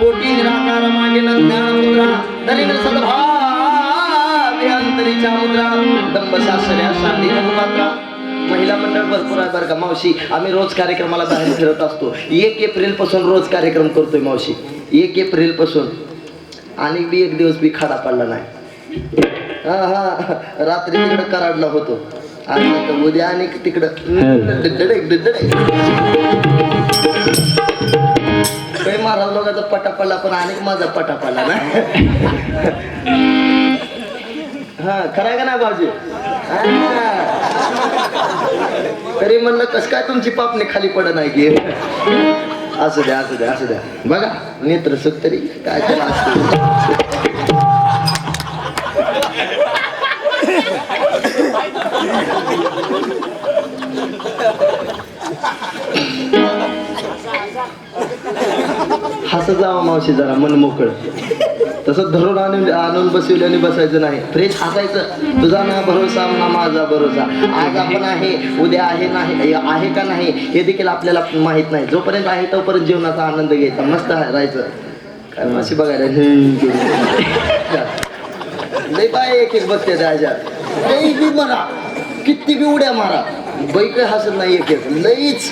कोटी निराकार मागेल ज्ञान मुद्रा दरिद्र मुद्रा दंबशास्त्र्या शांती मात्रा. महिला मंडळ भरपूर आहे बरं का मावशी. आम्ही रोज कार्यक्रमाला बाहेर फिरत असतो. एक एप्रिलपासून रोज कार्यक्रम करतोय मावशी. एक एप्रिलपासून. आणि बी एक दिवस बी खाडा पडला नाही. हा हा. रात्री तिकडं कराडला होतो. आणि उद्या आणि तिकडं. काही महाराज लोकांचा पटा पडला पण अनेक माझा पटा पडला ना. हा खरं का ना भाऊजी? तरी म्हणलं कस काय तुमची पापणी खाली पड नाही की? असू द्या असू द्या असू द्या. बघा नेत्र सुख तरी काय त्याला you. हसत जावा मावशी जरा मन मोकळ. तसं धरून आणून आणून बसविल्याने बसायचं नाही. फ्रेश हसायचं. तुझा ना भरोसा ना माझा भरोसा. आज आपण आहे उद्या आहे नाही आहे का नाही हे देखील आपल्याला माहीत नाही. जोपर्यंत आहे तोपर्यंत जीवनाचा आनंद घ्यायचा. मस्त राहायचं. काय माशी बघायला बाय एक एक बसते त्याच्यात लई बी मारा. किती बी उड्या मारा. बैक हसत नाही एक एक. लईच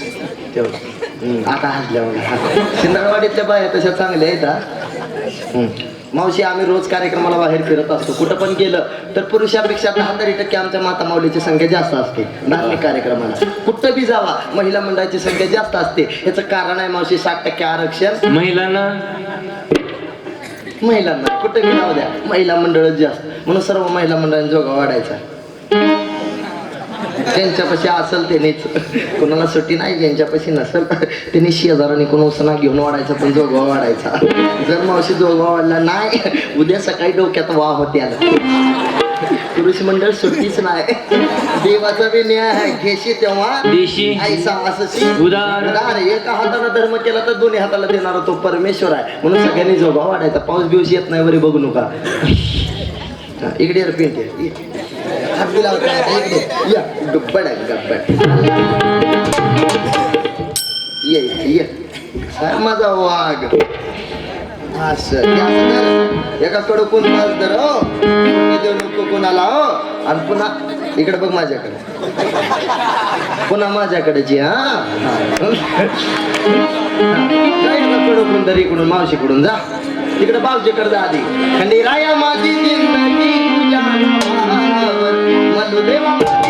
तेवढं आता हसल्या मला शिंदळवाडीतल्या बाया तशा चांगल्या आहेत हा. मावशी आम्ही रोज कार्यक्रमाला बाहेर फिरत असतो. कुठं पण गेलं तर पुरुषापेक्षा दहा तरी टक्के आमच्या माता माऊलीची संख्या जास्त असते. धार्मिक कार्यक्रमाला. कुठं बी जावा महिला मंडळाची संख्या जास्त असते. याचं कारण आहे मावशी साठ टक्के आरक्षण. महिलांना? महिलांना. कुठं बी जाऊ द्या महिला मंडळच जास्त. म्हणून सर्व महिला मंडळांनी जोगा वाढायचा. त्यांच्यापाशी असेल त्यांनीच. कोणाला सुट्टी नाही ज्यांच्यापाशी नसेल त्यांनी शेजाराने कोण उसना घेऊन वाढायचा पण जोगवा वाढायचा. जर मावशी जोगवा वाढला नाही उद्या सकाळी डोक्यात वा होते आला पुरुष मंडळ सुट्टीच नाही. देवाचा बी न्याय घेशी तेव्हा. देशी. ऐसा असशी उदार. एका हाताला धर्म केला तर दोन्ही हाताला देणारा तो परमेश्वर आहे. म्हणून सगळ्यांनी जोगा वाढायचा. पाऊस बिवस येत नाही बरे बघू नका. इकडे पेंट ये. हात इकडे या गब्बड आहे गब्बड ये ये सर माझा वाघ असं हे असं एका कडकून बस धर हो देऊ नको कोणाला हो आणि पुन्हा इकडे बघ माझ्याकडे पुन्हा माझ्याकडेची हा कडकून तरी इकडून मावशीकडून जा तिकडे बावजीकडे जा आधी आणि राया माझी जिंदगी Deus.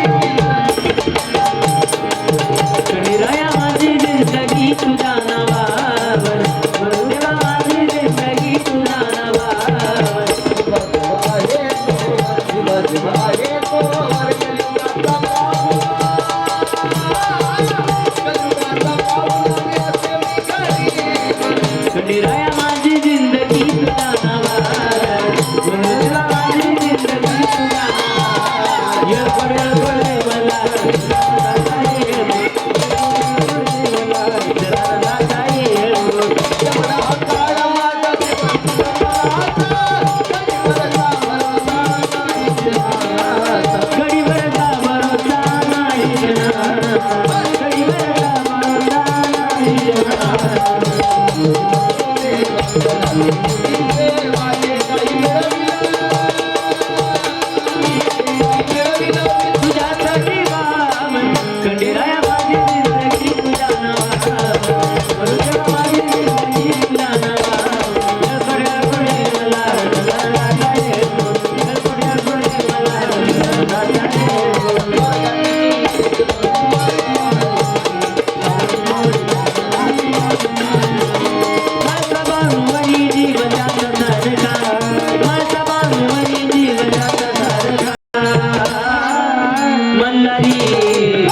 नाही আল্লাহ রে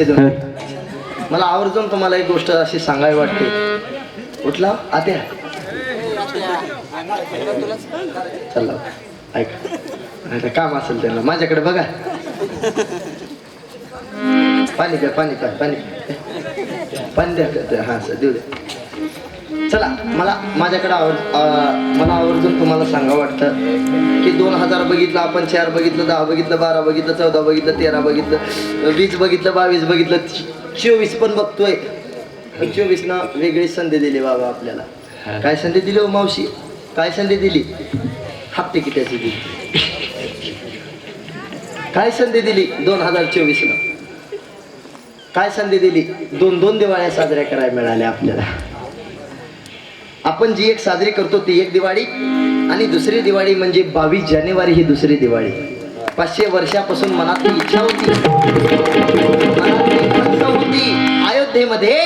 लक्ष देऊन. मला आवर्जून तुम्हाला एक गोष्ट अशी सांगावी वाटते. उठला आत्या. चला ऐका. आता काम असेल त्यांना. माझ्याकडे बघा. पाणी द्या पाणी प्या पाणी पाणी द्या द्या, हा सर देऊ द्या. चला मला माझ्याकडे आवर मला आवर्जून तुम्हाला सांगा वाटतं की दोन हजार बघितलं आपण चार बघितलं दहा बघितलं बारा बघितलं चौदा बघितलं तेरा बघितलं वीस बघितलं बावीस बघितलं चोवीस पण बघतोय. चोवीस ना वेगळी संधी दिली बाबा आपल्याला. काय संधी दिली हो मावशी? काय संधी दिली? हाफ तिकिटाची दिली काय संधी दिली दोन हजार चोवीस ला काय संधी दिली? दोन दोन दिवाळ्या साजऱ्या करायला मिळाल्या आपल्याला. आपण जी एक साजरी करतो ती एक दिवाळी आणि दुसरी दिवाळी म्हणजे बावीस जानेवारी ही दुसरी दिवाळी. पाचशे वर्षापासून मनातली इच्छा होती. होती. अयोध्येमध्ये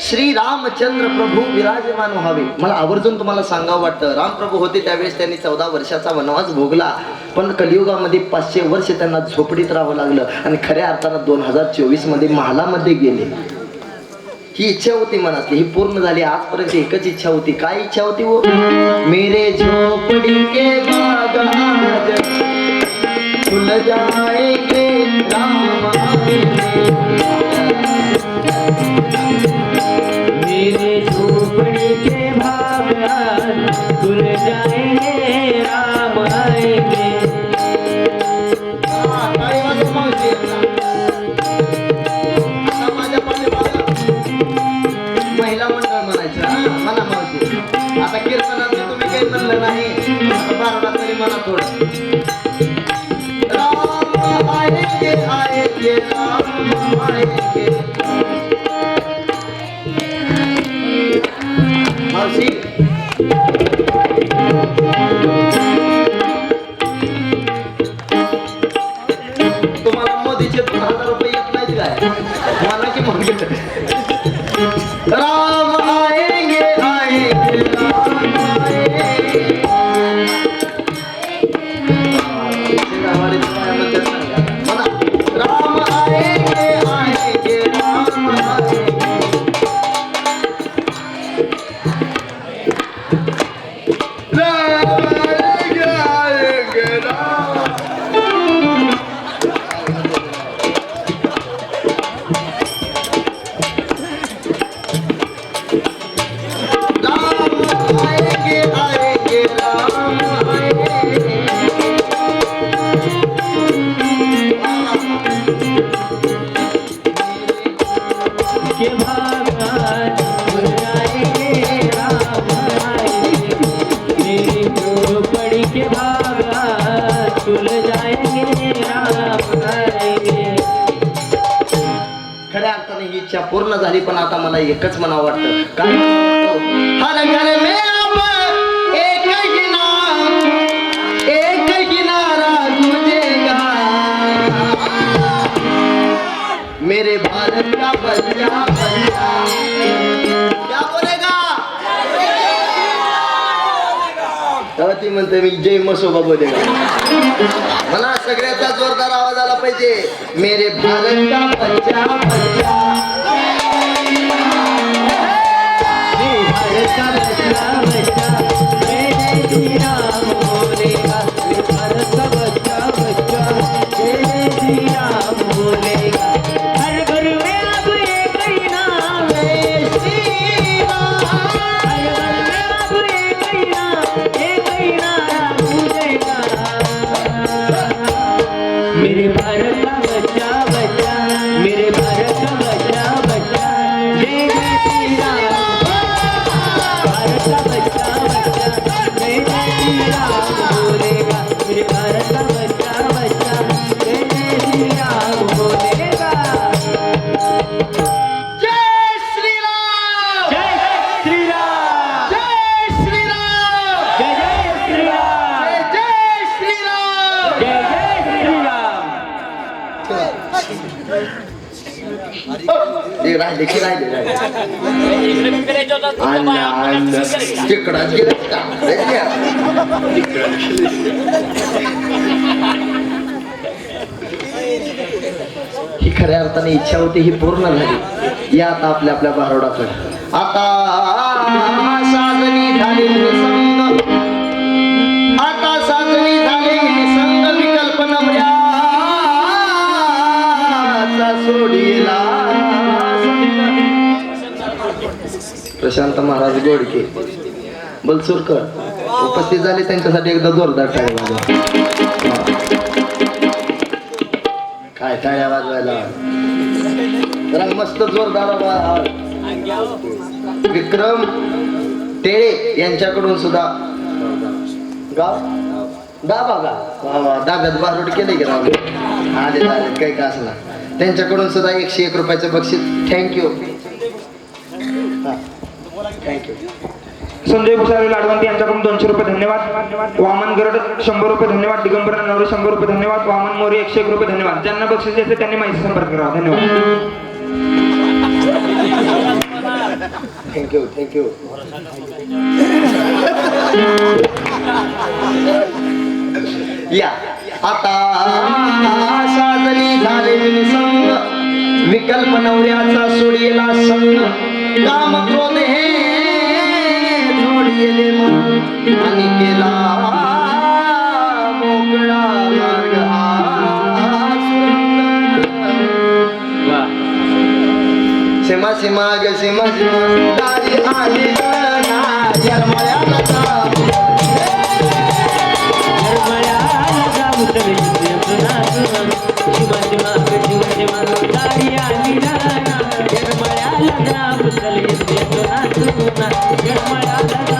श्री रामचंद्र प्रभू विराजमान व्हावे. मला आवर्जून तुम्हाला सांगावं वाटतं. रामप्रभू होते त्यावेळेस त्यांनी चौदा वर्षाचा वनवास भोगला. पण कलियुगामध्ये पाचशे वर्ष त्यांना झोपडीत राहावं लागलं. आणि खऱ्या अर्थानं दोन हजार चोवीसमध्ये महालामध्ये गेले. ही इच्छा होती मनातली ही पूर्ण झाली आजपर्यंत एकच इच्छा होती. काय इच्छा होती वो? मेरे झोपडी के बाग आज. जाएंगे राम मेरे झोपड़ी के भागान खुल जाएंगे राम बारडा तरी खऱ्या अर्थाने ही इच्छा पूर्ण झाली पण आता मला एकच म्हणावं वाटतं. काय? हर घर एक ही एक ही नारा मेरे भारत का बलिया म्हणते मी जय मसोबा बोले मला सगळ्याचा जोरदार आवाज आला पाहिजे. मेरे भारत का बच्चा बच्चा भारत का बच्चा बच्चा भारत का बच्चा बच्चा जय जय श्री राम राहिले की? राहिले तिकडाच ही खऱ्या अर्थाने इच्छा होती ही पूर्ण झाली. या आता आपल्या आपल्या बारोडाकडे आता प्रशांत महाराज गोडके. बलसुरकर. उपस्थित झाले त्यांच्यासाठी एकदा जोरदार टाळ्या वाजवा. काय टाळ्या वाजवायला? जरा मस्त जोरदार विक्रम टेळे यांच्याकडून सुद्धा. गाव दाबा गा दाब्यात बारूड केले की राव आले आले. काही का असला त्यांच्याकडून सुद्धा एकशे एक रुपयाचं बक्षीस. Thank you thank you Sanjay Bhusare Ladwanti यांच्याकडून दोनशे रुपये धन्यवाद. वामन गरड शंभर रुपये धन्यवाद. दिगंबर नवरे शंभर रुपये धन्यवाद. वामन मोरे एकशे एक रुपये धन्यवाद. ज्यांना बक्षीस द्यायचे त्यांनी माहिती संपर्क करावा धन्यवाद. थँक्यू थँक्यू या आता साजनी झाले संग विकल्प नवऱ्याचा सोडियला संग काम क्रोध हे जोडिले मन आणि केला मोकळा मार्ग हा सुंदर. सीमा सीमा ग सीमा सीमा दारी आली ना ग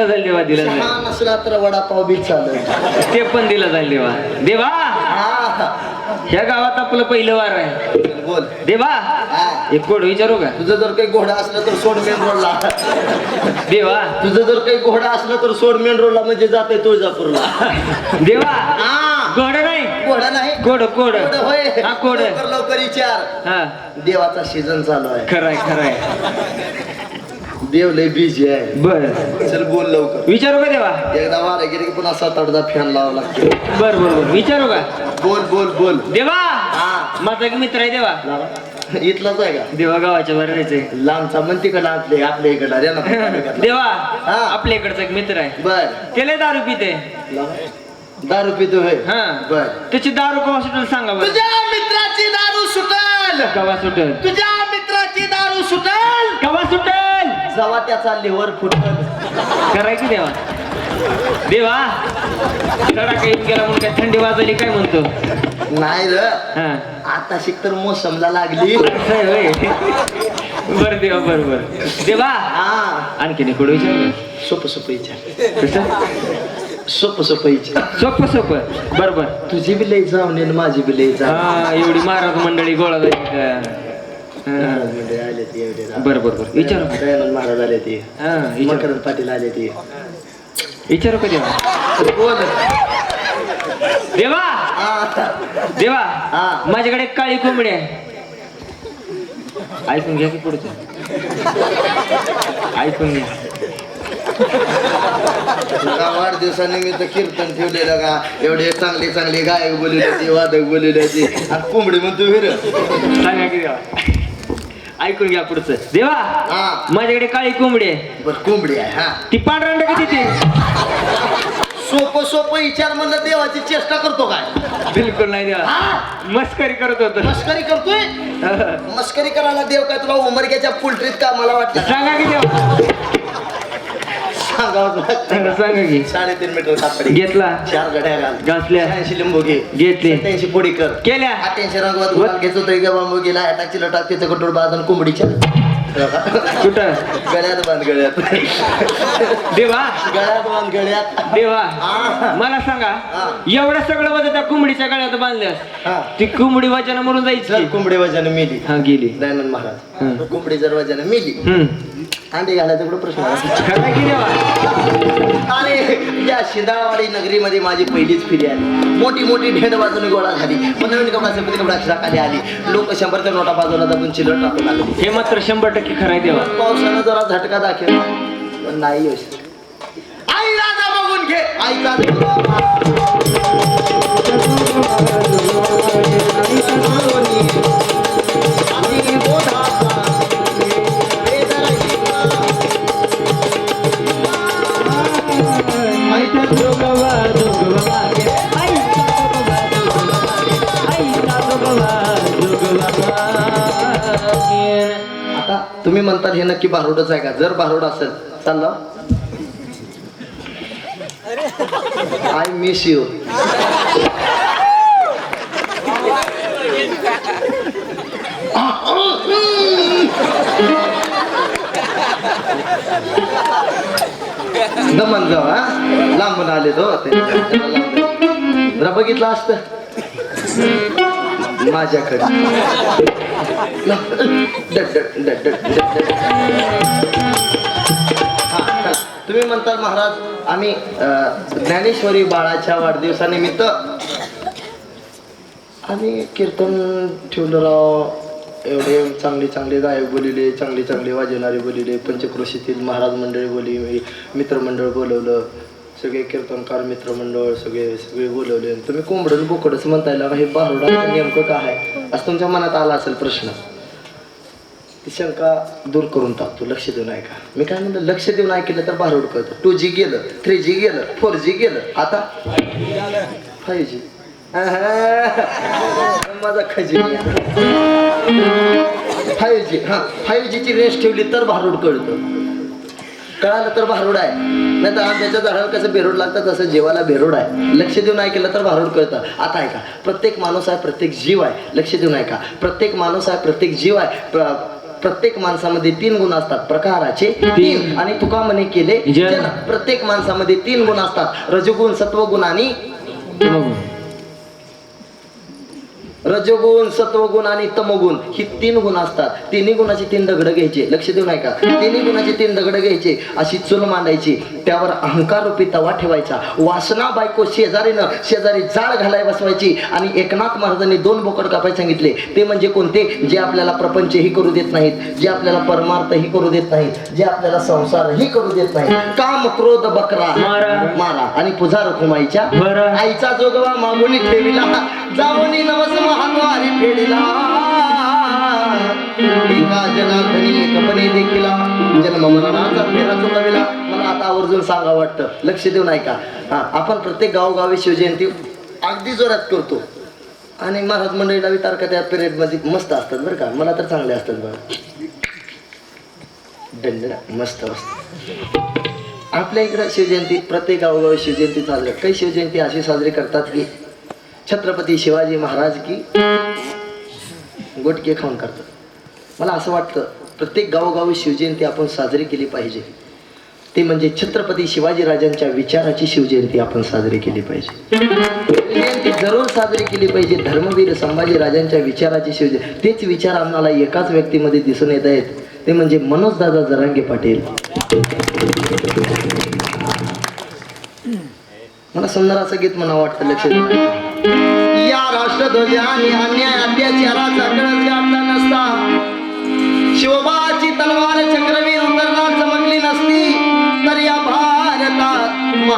दिला जाईल देवा दिला चहा जाईल नसला तर वडापाव बी चालेल. ते पण दिला जाईल देवा. देवा! हा. ह्या गावात आपलं पहिलं वार आहे. बोल. देवा! हा. एक कोड विचारू का? तुझं जर काही घोडा असला तर सोड मेन रोडला. देवा! तुझं जर काही घोडा असला तर सोड मेन रोडला म्हणजे जाते तुळजापूरला. देवा! हा. कोड नाही. घोडा नाही. कोड कोड कोड होय. हा कोड लवकर लवकर विचार. हा. देवाचा सीझन चालू आहे. खरंय खरंय. देव लय बिझी आहे. बर. चल बोल लवकर. विचारू का देवा? एकदा वारा गेले की पुन्हा सात आठदा फॅन लावा लागतो. बर बर बर. विचारू का? बोल बोल बोल. देवा! हा. माझा एक मित्र आहे देवा. इथलाच आहे का? देवा गावाच्या बाहेर जायचंय. लांबचा. म्हणते का आपले आपल्या इकडला रे ना देवा हा. आपल्या इकडचा एक मित्र आहे. बर. केले दारू पिते. दारू पितो होय. हा. बर. त्याची दारू कवा सुटेल सांगा बरं. तुझ्या मित्राची दारू सुटल. कवा सुटेल? तुझ्या मित्राची दारू सुटल. कवा सुटेल? जवा त्याचा लिव्हर फुटल कराय की देवा. देवा कडा काही गेला म्हणून काय थंडी वाजली काय म्हणतो? नाही र. हा. आता शिक तर मोसमला लागली. आहे होय. बर देवा बर बर. देवा हा. आणखीन एक विचार. सोप सोप विचार. कसं? सोप सोप विचार. सोपं सोपं. बर बर. तुझी बी लई जाऊन माझी बी लई जाऊन. हा एवढी महाराज मंडळी गोळा झाली का? हा. मंडळी आले ते एवढे. बर बर बर. विचारू दयानंद महाराज आले ते. हा विचारू. मकरंद पाटील आले ते. विचारू का देवा? बोल. देवा! हा. देवा हा. माझ्याकडे एक काळी कोंबडी आहे. ऐकून घ्या की पुढचं. ऐकून घ्या. तुला वाढदिवसानिमित्त कीर्तन ठेवलेलं का? एवढे चांगले चांगले गायक बोलले ते वादक बोलले ते आणि कोंबडी म्हणतो विर सांगा की देवा. ऐकून घ्या पुढचं. देवा हा. माझ्याकडे काळी कोंबडी आहे. बर कोंबडी आहे हा. ती पांढरंड किती ती? सोपं सोपं विचार म्हणलं देवाची चेष्टा करतो काय? बिलकुल नाही देवा. हा? मस्करी करत होतो. मस्करी करतोय? मस्करी करायला देव काय तुला उमरग्याच्या पोल्ट्रीत का मला वाटतं? सांगा की देवा. सांगा की. साडेतीन मीटर घेतला. चार घड्या घाल. घासल्या. ऐंशी लिंबू घे. घेतले. सत्याऐंशी पोडी कर. केल्या. अठ्याऐंशी रंगवत गुलाल घ्यायचो तो एका बांबू गेला अटॅकची लटाक तिचं कटोर बाजून कोंबडीच्या कुठं? गळ्यात बांध गळ्यात. देवा. गळ्यात बांध गळ्यात. देवा. हा. मला सांगा. एवढं सगळं वजन त्या कोंबडीच्या गळ्यात बांधल्यास ती कोंबडी वजन मरून जायची कोंबडी वजानं मेली. हा गेली. दयानंद महाराज. कोंबडी जर वजानं मेली अंडे घालायचा कुठं प्रश्न अरे या शिंदाळवाडी नगरीमध्ये माझी पहिलीच फिरी आली मोठी मोठी ढेड बाजूने गोळा झाली पण नवीन कपडा कपडा खाली आली लोक शंभरच्या नोटा बाजूला दाबून चिल्लर टाकू लागली हे मात्र शंभर टक्के खरं आहे देवा पावसानं जरा झटका दाखवला पण नाही यश आई राजा बघून घे आईचा तुम्ही म्हणतात हे नक्की बारोडच आहे का? जर बारोड असेल चालला. आय मिस यू दमन जाऊ हा? लांबून आले हो तो. जरा बघितलं असत. माझ्याकडे. तुम्ही म्हणता महाराज आम्ही ज्ञानेश्वरी बाळाच्या वाढदिवसानिमित्त आम्ही कीर्तन ठेवलं राव एवढे चांगले चांगले गायक बोलिले चांगले चांगले वाजवणारे बोलिले पंचक्रोशीतील महाराज मंडळी बोली मित्रमंडळ बोलवलं. सगळे कीर्तनकार मित्रमंडळ सगळे सगळे बोलवले. तुम्ही कोंबडच बोकडच म्हणता येईल हे बारोडा नेमकं काय आहे? असं तुमच्या मनात आला असेल प्रश्न. ती शंका दूर करून टाकतो. लक्ष देऊन ऐका. मी काय म्हणतो लक्ष देऊन ऐकलं तर बारोड कळतं. टू जी गेलं थ्री जी गेलं फोर जी गेलं. आता फाईव्ह जी माझा खजी फाईव्ह जी हा. फाईव्ह जीची रेंज ठेवली तर भारूड कळतं. कळालं तर भारूड आहे. नाही तर आंब्याच्या झाडावर कसं बेरोड लागतं तसं जीवाला बेरोड आहे. लक्ष देऊन ऐकलं तर भारूड कळतं. आता ऐका प्रत्येक माणूस आहे प्रत्येक जीव आहे. लक्ष देऊन ऐका. प्रत्येक माणूस आहे प्रत्येक जीव आहे. प्र- प्रत्येक माणसामध्ये तीन गुण असतात. प्रकाराचे तीन. आणि तुका म्हणे केले. प्रत्येक माणसामध्ये तीन गुण असतात. रजगुण सत्वगुण आणि रजोगुण सत्वगुण आणि तमोगुण ही तीन गुण असतात. तिन्ही गुणाचे तीन दगड घ्यायचे. लक्ष देऊ नका तिन्ही गुणाचे तीन दगड घ्यायचे. अशी चूल मांडायची. त्यावर अहंकार रूपी तवा ठेवायचा. वासना बायको शेजारीनं शेजारी जाळ घालाय बसवायची आणि एकनाथ महाराजांनी दोन बोकड कापाय सांगितले. ते म्हणजे कोणते? जे आपल्याला प्रपंचही करू देत नाहीत जे आपल्याला परमार्थही करू देत नाहीत जे आपल्याला संसारही करू देत नाहीत. काम क्रोध बकरा मारा. आणि पुजा रखुमाईच्या. आईचा जोगवा मागुनी ठेविला. जाऊनी नवस महाद्वारी फेडिला एका जनार्दनी कपने देखिला. जन्म मरणाचा फेरा चुकविला आवर्जून सांगा वाटतं. लक्ष देऊन ऐका हा आपण प्रत्येक गावोगावी शिवजयंती अगदी जोरात करतो. आणि महाराज मंडळीला बी त्या पिरियडमध्ये मस्त असतात बरं का? मला तर चांगले असतात बरं दंड मस्त मस्त. आपल्या इकडं शिवजयंती प्रत्येक गावोगावी शिवजयंती साजरी काही शिवजयंती अशी साजरी करतात की छत्रपती शिवाजी महाराज की गोटके खाऊन करतात. मला असं वाटतं प्रत्येक गावोगावी शिवजयंती आपण साजरी केली पाहिजे. ते म्हणजे छत्रपती शिवाजी राजांच्या विचाराची शिवजयंती आपण साजरी केली पाहिजे. शिवजयंती जरूर साजरी केली पाहिजे. धर्मवीर संभाजी राजांच्या विचाराची शिवजयंती तेच विचार आम्हाला एकाच व्यक्तीमध्ये दिसून येत आहेत. ते म्हणजे मनोजदादा जरांगे पाटील. मला सुंदर असं गीत म्हणा वाटतं लक्ष देऊन ऐका. या राष्ट्रध्वजाने अन्याय अत्याचाराचा कळस गाठला नसता. शिवबाची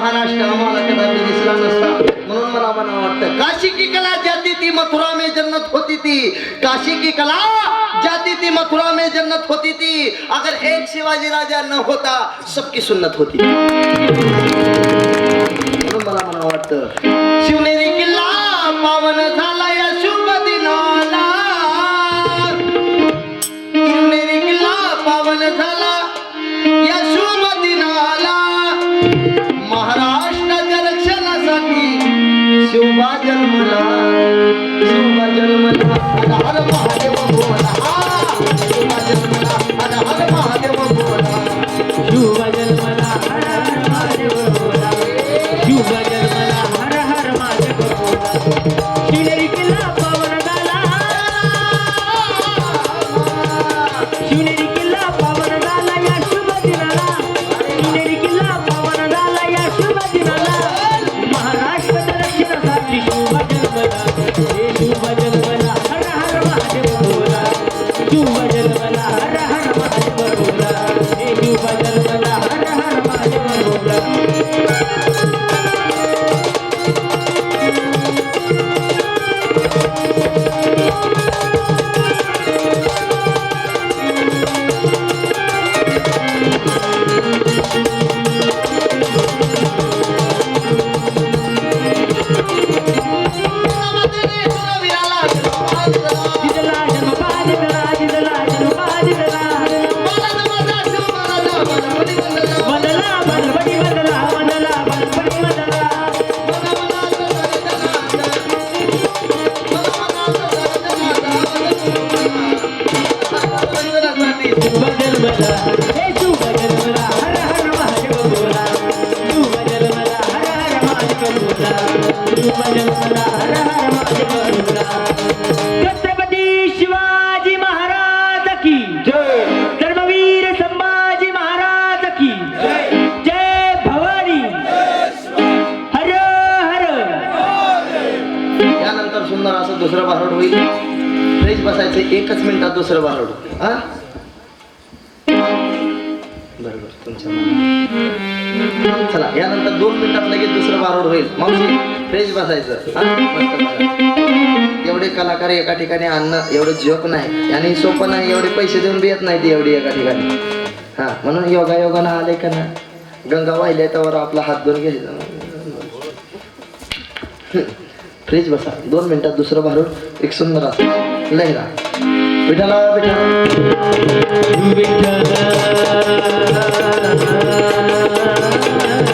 महाराष्ट्र आम्हाला कदापि दिसला नसता म्हणून मला म्हणा वाटतं काशी की कला जाती ती मथुरा में जन्नत होती थी काशी की कला जाती थी मथुरा में जन्नत होती थी अगर एक शिवाजी राजा न होता सबकी सुन्नत होती म्हणून मला मला वाटतं शिवनेरी दुसरं बारोड होईल? फ्रेश बसायचं एकच मिनिटात दुसरं बारोड हा? बरोबर तुमच्या चला यानंतर दोन मिनिटात लगेच दुसरं बारोड होईल. मावशी फ्रेश बसायचं. एवढे कलाकार एका ठिकाणी आणणं एवढं जीवक नाही. आणि सोपं नाही एवढे पैसे देऊन बी येत नाही ते एवढी एका ठिकाणी. हा म्हणून योगा योगानं आले का ना? गंगा वाहिल्या त्यावर आपला हात धुवून घ्यायचा. फ्रीज बसा. दोन मिनिटात दुसरं भारूड एक सुंदर असं. लहरा विठाला विठाला